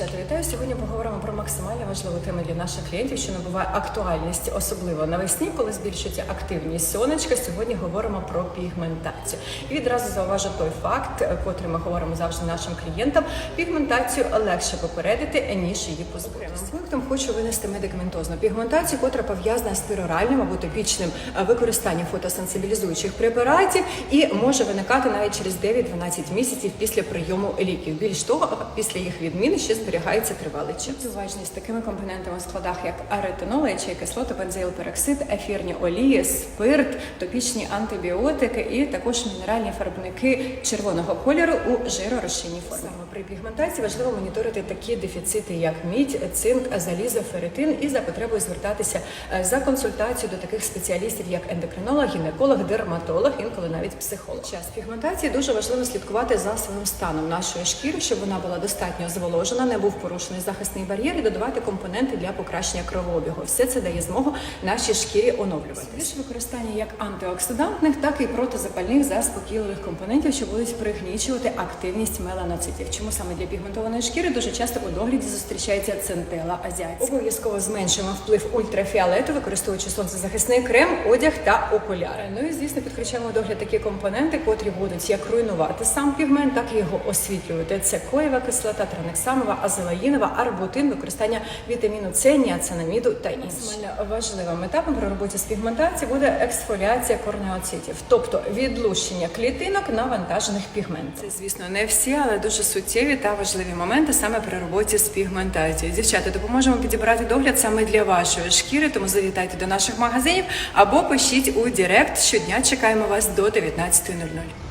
Дівчата, вітаю. Сьогодні поговоримо про максимально важливу тему для наших клієнтів, що набуває актуальність, особливо навесні, коли збільшується активність сонечка. Сьогодні говоримо про пігментацію. І відразу зауважу той факт, котрий ми говоримо завжди нашим клієнтам. Пігментацію легше попередити, ніж її позбутися. Пунктом хочу винести медикаментозну пігментацію, котра пов'язана з пероральним або топічним е, використанням фотосенсибілізуючих препаратів і може виникати навіть через 9-12 місяців після прийому ліків. Більш того, після їх відміни ще зберігається тривалий час. Уважність з такими компонентами в складах, як аретинол, чи кислоти, бензоїлпероксид, ефірні олії, спирт, топічні антибіотики і також мінеральні фарбники червоного кольору у жиророзчинній формі. Саме при пігментації важливо моніторити такі дефіцити, як мідь, цинк, залізо, ферритин, і за потребою звертатися е, за консультацією до таких спеціалістів, як ендокринолог, гінеколог, дерматолог, інколи навіть психолог. Час пігментації дуже важливо слідкувати за своїм станом нашої шкіри, щоб вона була достатньо зволожена, не був порушений захисний бар'єр і додавати компоненти для покращення кровообігу. Все це дає змогу нашій шкірі оновлюватися. Використання як антиоксидантних, так і протизапальних заспокійливих компонентів, що будуть пригнічувати активність меланоцитів. Чому саме для пігментованої шкіри дуже часто у догляді зустрічається центела азіатська. Обов'язково зменшуємо вплив ультрафіолету, використовуючи сонцезахисний крем, одяг та окуляри. Ну і звісно, підключаємо до догляд такі компоненти, котрі будуть як руйнувати сам пігмент, так і його освітлювати. Це коєва кислота, транексамова, азелаїнова, арбутин, використання вітаміну С, ніацинаміду та інші. Максимально важливим етапом при роботі з пігментацією буде ексфоліація корнеоцитів, тобто відлущення клітинок навантажених пігментом. Це, звісно, не всі, але дуже суттєві та важливі моменти саме при роботі з пігментацією. Дівчата, допоможемо підібрати догляд саме для вашої шкіри, тому завітайте до наших магазинів або пишіть у Директ. Щодня чекаємо вас до 19.00.